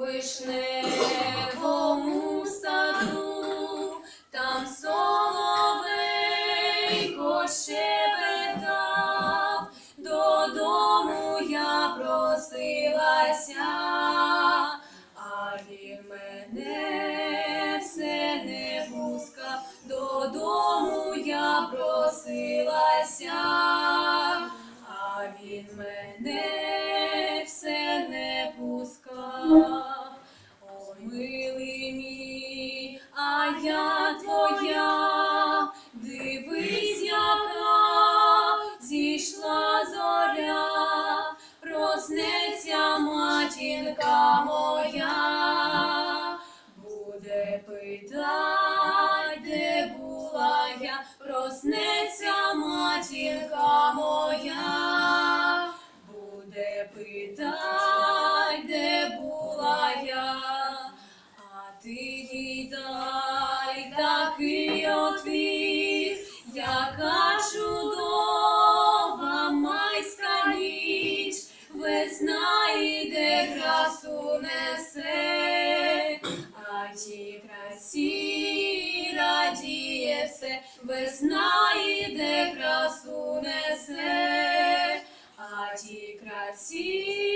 вишневому саду, там соловейко щебетав, додому я просилася, а він мене все не пускав, додому я просилася, а він мене все не пускав. Я твоя, дивись, яка зійшла зоря, проснеться матінка моя, буде питать, де була я, проснеться матінка моя, буде питать, де була я, а ти весна іде красу несе, а ті красі радіє все, весна йде, красу несе, а ті красі